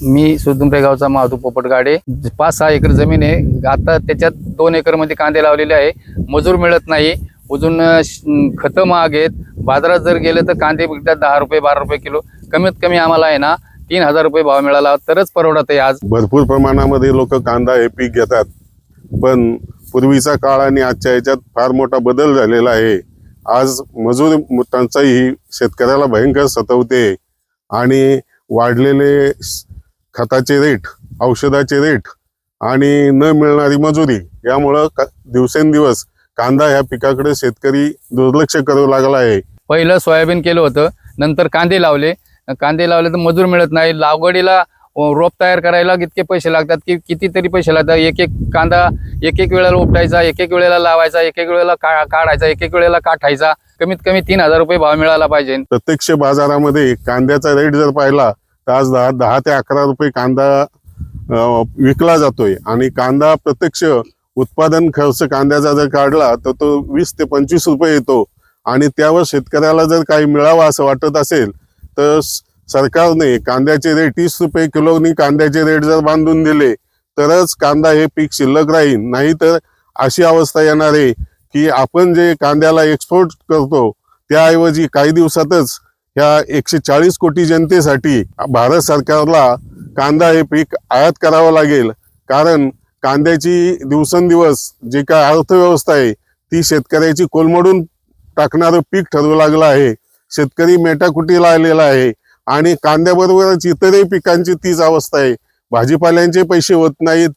मी सुदुंबरे गावचा माधू पोपट गाडे पाच सहा एकर जमीन आहे. आता त्याच्यात दोन एकरमध्ये कांदे लावलेले आहे. मजूर मिळत नाही. अजून खतं महाग आहेत. बाजारात जर गेलं तर कांदे विकतात दहा रुपये बारा रुपये किलो. कमीत कमी आम्हाला आहे ना तीन हजार रुपये भाव मिळाला. तरच परवडत आहे आज. भरपूर प्रमाणामध्ये लोक कांदा हे पीक घेतात. पण पूर्वीचा काळ आणि आजच्या याच्यात फार मोठा बदल झालेला आहे. आज मजूर टंचाई ही शेतकऱ्याला भयंकर सतवते. आणि वाढलेले खताचे रेट औषधाचे रेट आणि न मिळणारी मजुरी यामुळं का- दिवसेंदिवस कांदा ह्या पिकाकडे शेतकरी दुर्लक्ष करू लागला आहे. पहिलं सोयाबीन केलं होतं नंतर कांदे लावले. कांदे लावले तर मजूर मिळत नाही. लागवडीला रोप तयार करायला इतके पैसे लागतात की कितीतरी पैसे लागतात. एक एक कांदा एक एक वेळेला उपटायचा एक एक वेळेला लावायचा एक एक वेळेला का काढायचा एक एक वेळेला काठायचा. कमीत कमी तीन हजार रुपये भाव मिळाला पाहिजे. प्रत्यक्ष बाजारामध्ये कांद्याचा रेट जर पाहिला आज दहा दहा ते अकरा रुपये कांदा विकला जातोय. आणि कांदा प्रत्यक्ष उत्पादन खर्च कांद्याचा जर काढला तर तो वीस ते पंचवीस रुपये येतो. आणि त्यावर शेतकऱ्याला जर काही मिळावं असं वाटत असेल तर सरकारने कांद्याचे रेट तीस रुपये किलोनी कांद्याचे रेट जर बांधून दिले तरच कांदा हे पीक शिल्लक राहील. नाही तर अशी अवस्था येणार आहे की आपण जे कांद्याला एक्सपोर्ट करतो त्याऐवजी काही दिवसातच ह्या एकशे चाळीस कोटी जनतेसाठी भारत सरकारला कांदा हे पीक आयात करावं लागेल. कारण कांद्याची दिवसेंदिवस जी काय अर्थव्यवस्था आहे ती शेतकऱ्याची कोलमडून टाकणारं पीक ठरू लागलं आहे. शेतकरी मेटाकुटीला आलेला आहे आणि कांद्याबरोबरच इतरही पिकांची तीच अवस्था आहे. भाजीपाल्यांचे पैसे होत नाहीत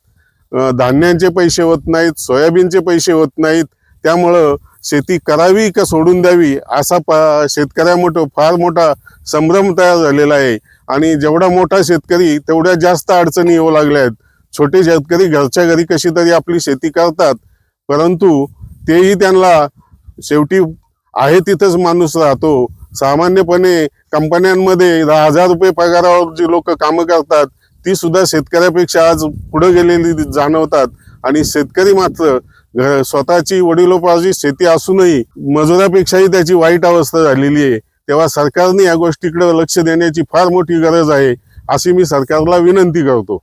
धान्यांचे पैसे होत नाहीत सोयाबीनचे पैसे होत नाहीत. त्यामुळं शेती करावी का सोडून द्यावी असा प शेतकऱ्यामोठं फार मोठा संभ्रम तयार झालेला आहे. आणि जेवढा मोठा शेतकरी तेवढ्या जास्त अडचणी येऊ लागल्या आहेत. छोटे शेतकरी घरच्या घरी कशी तरी आपली शेती करतात परंतु तेही त्यांना शेवटी आहे तिथंच माणूस राहतो. सामान्यपणे कंपन्यांमध्ये दहा हजार रुपये पगारावर जी लोक कामं करतात ती सुद्धा शेतकऱ्यापेक्षा आज पुढे गेलेली जाणवतात. आणि शेतकरी मात्र स्वतःची वडिलोपार्जित शेती असूनही मजुरापेक्षाही त्याची वाईट अवस्था झालेली आहे. तेव्हा सरकारने या गोष्टीकडे लक्ष देण्याची फार मोठी गरज आहे अशी मी सरकारला विनंती करतो.